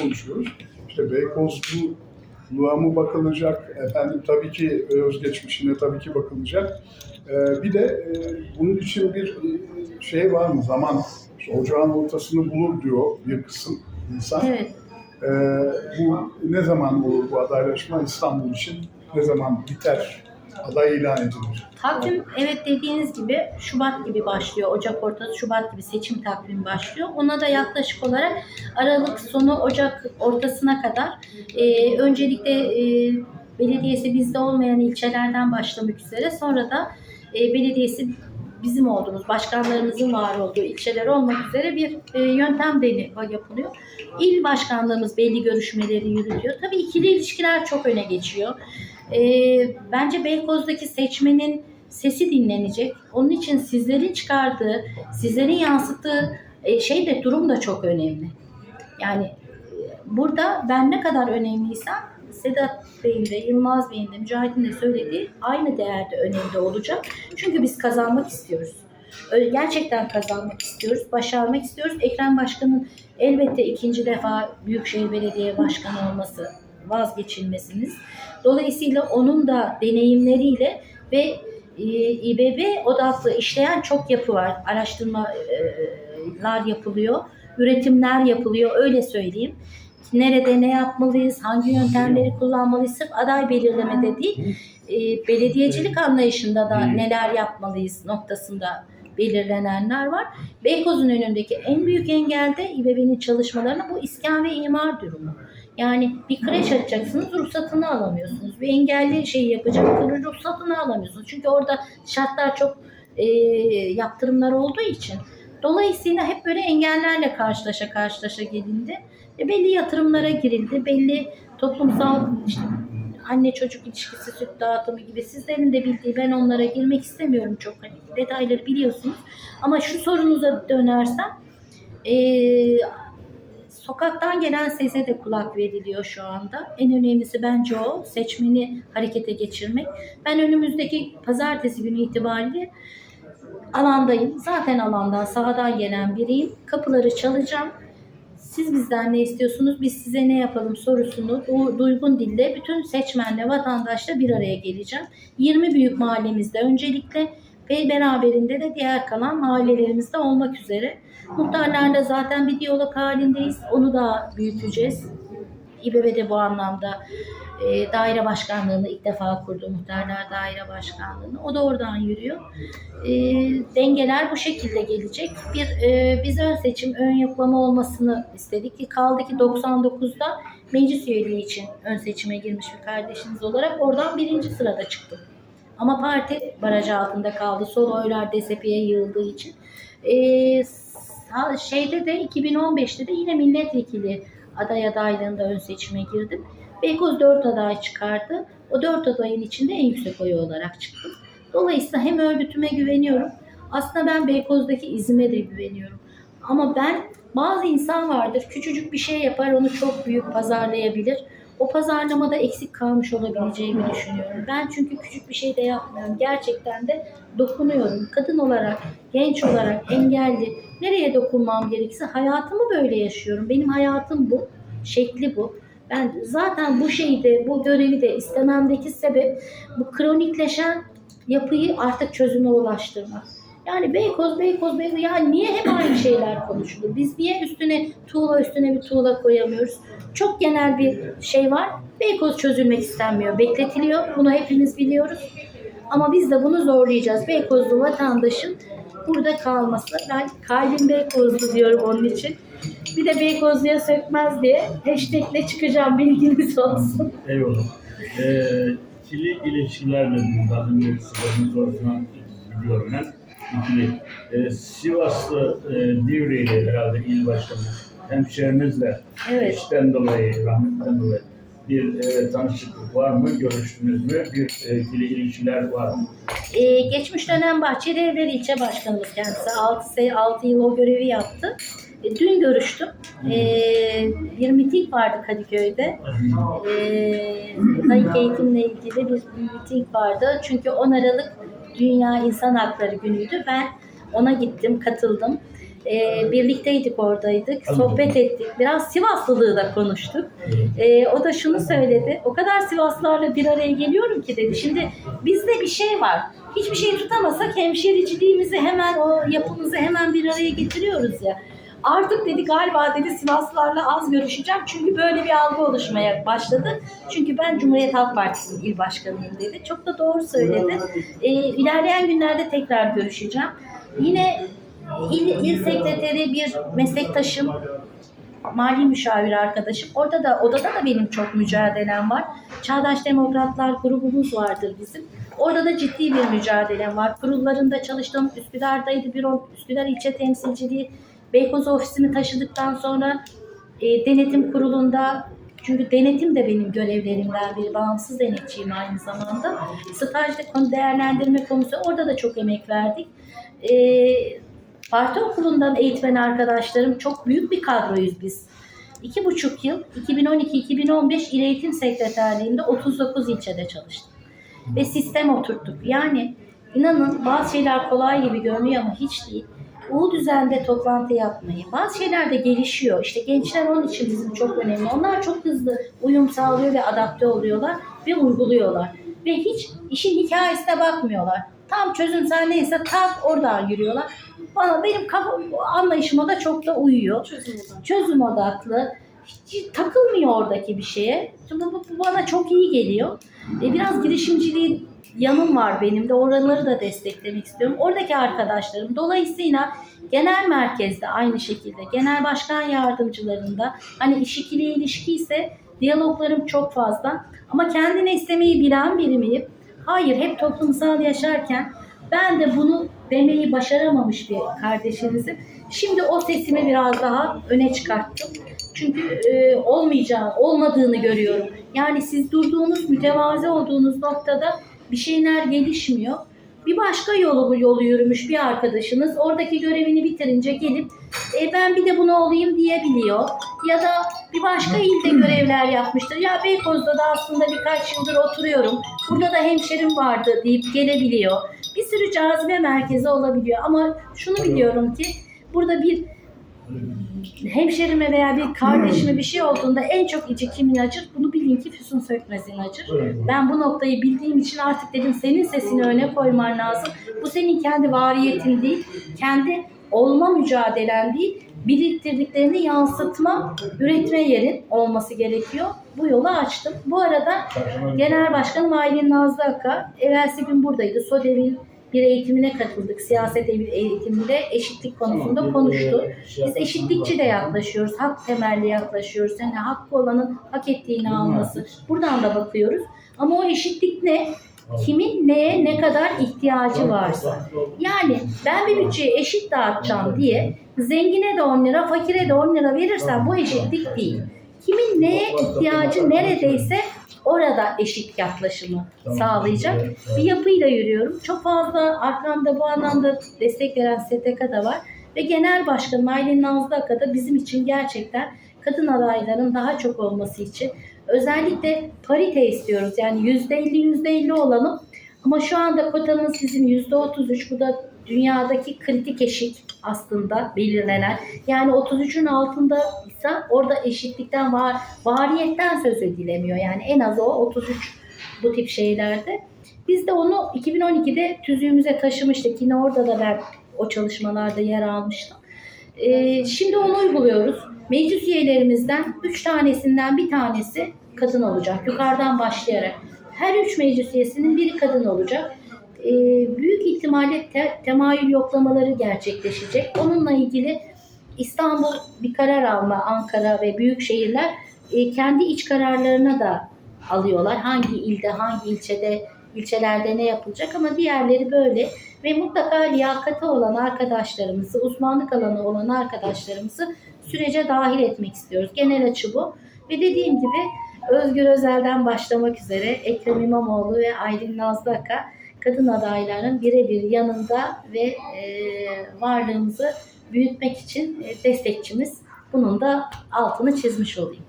konuşuyoruz. İşte Beykozluğa mı bakılacak? Efendim tabii ki özgeçmişine tabii ki bakılacak. Ee, bir de e, bunun için bir e, şey var mı? Zaman. İşte ocağın ortasını bulur diyor bir kısım insan. Evet. Ee, bu ne zaman olur bu adaylaşma İstanbul için? Ne zaman biter? Aday ilan edilir. Takvim evet dediğiniz gibi Şubat gibi başlıyor. Ocak ortası Şubat gibi seçim takvimi başlıyor. Ona da yaklaşık olarak Aralık sonu Ocak ortasına kadar e, öncelikle e, belediyesi bizde olmayan ilçelerden başlamak üzere sonra da e, belediyesi bizim olduğumuz, başkanlarımızın var olduğu ilçeler olmak üzere bir e, yöntem deni yapılıyor. İl başkanlığımız belli görüşmeleri yürütüyor. Tabii ikili ilişkiler çok öne geçiyor. E, bence Beykoz'daki seçmenin sesi dinlenecek. Onun için sizlerin çıkardığı, sizlerin yansıttığı e, şey de durum da çok önemli. Yani e, burada ben ne kadar önemliysem Sedat Bey'in de Yılmaz Bey'in de Mücahit'in de söylediği aynı değerde önemli olacak. Çünkü biz kazanmak istiyoruz. Gerçekten kazanmak istiyoruz, başarmak istiyoruz. Ekrem Başkan'ın elbette ikinci defa Büyükşehir Belediye Başkanı olması vazgeçilmesiniz. Dolayısıyla onun da deneyimleriyle ve e, İBB odaklı işleyen çok yapı var. Araştırmalar yapılıyor, üretimler yapılıyor öyle söyleyeyim. Nerede ne yapmalıyız, hangi yöntemleri kullanmalıyız sırf aday belirlemede değil, e, belediyecilik anlayışında da neler yapmalıyız noktasında belirlenenler var. Beykoz'un önündeki en büyük engel de İBB'nin çalışmalarına bu iskan ve imar durumu. Yani bir kreş açacaksınız, ruhsatını alamıyorsunuz. Bir engelli şeyi yapacaksınız, ruhsatını alamıyorsunuz. Çünkü orada şartlar çok e, yaptırımlar olduğu için. Dolayısıyla hep böyle engellerle karşılaşa karşılaşa gelindi. E, belli yatırımlara girildi, belli toplumsal işte, anne çocuk ilişkisi, süt dağıtımı gibi sizlerin de bildiği ben onlara girmek istemiyorum çok hani detayları biliyorsunuz. Ama şu sorunuza dönersem e, sokaktan gelen sese de kulak veriliyor şu anda. En önemlisi bence o seçmeni harekete geçirmek. Ben önümüzdeki pazartesi günü itibariyle alandayım. Zaten alandan sahadan gelen biriyim. Kapıları çalacağım. Siz bizden ne istiyorsunuz, biz size ne yapalım sorusunu du- duygun dille bütün seçmenle, vatandaşla bir araya geleceğim. 20 büyük mahallemizde öncelikle ve beraberinde de diğer kalan mahallelerimizde olmak üzere. Muhtarlarla zaten bir diyalog halindeyiz. Onu da büyüteceğiz. İBB de bu anlamda e, daire başkanlığını ilk defa kurdu. Muhtarlar daire başkanlığını. O da oradan yürüyor. E, dengeler bu şekilde gelecek. Bir e, biz ön seçim, ön yoklama olmasını istedik ki kaldı ki 99'da meclis üyeliği için ön seçime girmiş bir kardeşiniz olarak oradan birinci sırada çıktı. Ama parti barajı altında kaldı. Sol oylar DSP'ye yığıldığı için. E, sa- şeyde de 2015'te de yine milletvekili aday adaylığında ön seçime girdim. Beykoz 4 aday çıkardı. O 4 adayın içinde en yüksek oyu olarak çıktım. Dolayısıyla hem örgütüme güveniyorum. Aslında ben Beykoz'daki izime de güveniyorum. Ama ben bazı insan vardır küçücük bir şey yapar onu çok büyük pazarlayabilir. O pazarlamada eksik kalmış olabileceğimi düşünüyorum. Ben çünkü küçük bir şey de yapmıyorum. Gerçekten de dokunuyorum. Kadın olarak, genç olarak, engelli nereye dokunmam gerekirse hayatımı böyle yaşıyorum. Benim hayatım bu, şekli bu. Ben zaten bu şeyi de, bu görevi de istememdeki sebep bu kronikleşen yapıyı artık çözüme ulaştırmak. Yani Beykoz, Beykoz, Beykoz. Yani niye hep aynı şeyler konuşulur? Biz niye üstüne tuğla üstüne bir tuğla koyamıyoruz? Çok genel bir şey var. Beykoz çözülmek istenmiyor, bekletiliyor. Bunu hepimiz biliyoruz. Ama biz de bunu zorlayacağız. Beykozlu vatandaşın burada kalması. Ben kalbim Beykozlu diyorum onun için. Bir de Beykozlu'ya sökmez diye hashtagle çıkacağım bilginiz olsun. Eyvallah. Ee, ikili ilişkilerle az önce sizlerin sorusuna biliyorum ben. İkili. Ee, Sivaslı e, Divri ile herhalde il başkanı hemşehrinizle Evet. işten dolayı, rahmetten dolayı bir e, tanışıklık var mı? Görüştünüz mü? Bir e, ikili ilişkiler var mı? Ee, geçmiş dönem Bahçeli ilçe başkanımız kendisi. 6, 6 yıl o görevi yaptı. E, dün görüştüm. Ee, bir miting vardı Kadıköy'de. Ee, layık eğitimle ilgili bir miting vardı. Çünkü 10 Aralık Dünya İnsan Hakları Günü'ydü. Ben ona gittim, katıldım. E, birlikteydik oradaydık. Sohbet ettik. Biraz Sivaslılığı da konuştuk. E, o da şunu söyledi. O kadar Sivaslılarla bir araya geliyorum ki dedi. Şimdi bizde bir şey var. Hiçbir şey tutamasak hemşericiliğimizi hemen o yapımızı hemen bir araya getiriyoruz ya. Artık dedi galiba dedi Sivaslılarla az görüşeceğim çünkü böyle bir algı oluşmaya başladı. Çünkü ben Cumhuriyet Halk Partisi'nin il başkanıyım dedi. Çok da doğru söyledi. Ee, ilerleyen günlerde tekrar görüşeceğim. Yine il, il sekreteri bir meslektaşım, mali müşavir arkadaşım. Orada da odada da benim çok mücadelem var. Çağdaş Demokratlar grubumuz vardır bizim. Orada da ciddi bir mücadelem var. Kurullarında çalıştım. Üsküdar'daydı bir Üsküdar ilçe temsilciliği. Beykoz ofisimi taşıdıktan sonra e, denetim kurulunda çünkü denetim de benim görevlerimden biri. Bağımsız denetçiyim aynı zamanda. Stajda konu değerlendirme konusu orada da çok emek verdik. E, parti okulundan eğitmen arkadaşlarım çok büyük bir kadroyuz biz. İki buçuk yıl 2012-2015 İl Eğitim Sekreterliğinde 39 ilçede çalıştım. Ve sistem oturttuk. Yani inanın bazı şeyler kolay gibi görünüyor ama hiç değil. U düzende toplantı yapmayı. Bazı şeyler de gelişiyor. İşte gençler onun için bizim çok önemli. Onlar çok hızlı uyum sağlıyor ve adapte oluyorlar ve uyguluyorlar. Ve hiç işin hikayesine bakmıyorlar. Tam çözümsel neyse tak oradan yürüyorlar. Bana benim kafam anlayışıma da çok da uyuyor. Çözüm odaklı. Hiç takılmıyor oradaki bir şeye. Bu, bu- bu bana çok iyi geliyor. E, biraz girişimciliği yanım var benim de. Oraları da desteklemek istiyorum. Oradaki arkadaşlarım. Dolayısıyla genel merkezde aynı şekilde. Genel başkan yardımcılarında hani iş ikili ilişki ise diyaloglarım çok fazla. Ama kendine istemeyi bilen biri miyim? Hayır. Hep toplumsal yaşarken ben de bunu demeyi başaramamış bir kardeşinizim. Şimdi o sesimi biraz daha öne çıkarttım. Çünkü e, olmayacağı, olmadığını görüyorum. Yani siz durduğunuz, mütevazi olduğunuz noktada bir şeyler gelişmiyor. Bir başka yolu yolu yürümüş bir arkadaşınız oradaki görevini bitirince gelip e, ben bir de bunu olayım diyebiliyor. Ya da bir başka ilde görevler yapmıştır. Ya Beykoz'da da aslında birkaç yıldır oturuyorum. Burada da hemşerim vardı deyip gelebiliyor. Bir sürü cazibe merkezi olabiliyor. Ama şunu biliyorum ki burada bir hemşerime veya bir kardeşime bir şey olduğunda en çok içi kimin acır? Bunu bilin ki Füsun Sökmez'in acır. Ben bu noktayı bildiğim için artık dedim senin sesini öne koyman lazım. Bu senin kendi variyetin değil, kendi olma mücadelen değil, biriktirdiklerini yansıtma, üretme yerin olması gerekiyor. Bu yolu açtım. Bu arada Genel Başkanım Aylin Nazlı Aka evvelsi gün buradaydı. SODEV'in bir eğitimine katıldık. Siyaset eğitiminde eşitlik konusunda konuştu. Biz eşitlikçi de yaklaşıyoruz. Hak temelli yaklaşıyoruz. Yani hakkı olanın hak ettiğini alması. Buradan da bakıyoruz. Ama o eşitlik ne? Kimin neye ne kadar ihtiyacı varsa. Yani ben bir bütçeyi eşit dağıtacağım diye zengine de 10 lira, fakire de 10 lira verirsen bu eşitlik değil. Kimin neye ihtiyacı neredeyse orada eşit yaklaşımı sağlayacak bir yapıyla yürüyorum. Çok fazla arkamda bu anlamda destek veren STK da var. Ve Genel Başkanım Aylin Nazlı Aka da bizim için gerçekten kadın adayların daha çok olması için özellikle parite istiyoruz. Yani %50 %50 olalım. Ama şu anda kotamız bizim %33. Bu da dünyadaki kritik eşit aslında belirlenen. Yani 33'ün altında ise orada eşitlikten var, variyetten söz edilemiyor. Yani en az o 33 bu tip şeylerde. Biz de onu 2012'de tüzüğümüze taşımıştık. Yine orada da ben o çalışmalarda yer almıştım. Ee, şimdi onu uyguluyoruz. Meclis üyelerimizden 3 tanesinden bir tanesi kadın olacak. Yukarıdan başlayarak. Her üç meclis üyesinin biri kadın olacak. Ee, büyük ihtimalle te- temayül yoklamaları gerçekleşecek. Onunla ilgili İstanbul bir karar alma, Ankara ve büyük şehirler e, kendi iç kararlarına da alıyorlar. Hangi ilde, hangi ilçede, ilçelerde ne yapılacak ama diğerleri böyle ve mutlaka liyakati olan arkadaşlarımızı, uzmanlık alanı olan arkadaşlarımızı sürece dahil etmek istiyoruz. Genel açı bu. Ve dediğim gibi Özgür Özel'den başlamak üzere Ekrem İmamoğlu ve Aylin Nazlı Aka kadın adayların birebir yanında ve e, varlığımızı büyütmek için e, destekçimiz. Bunun da altını çizmiş olayım.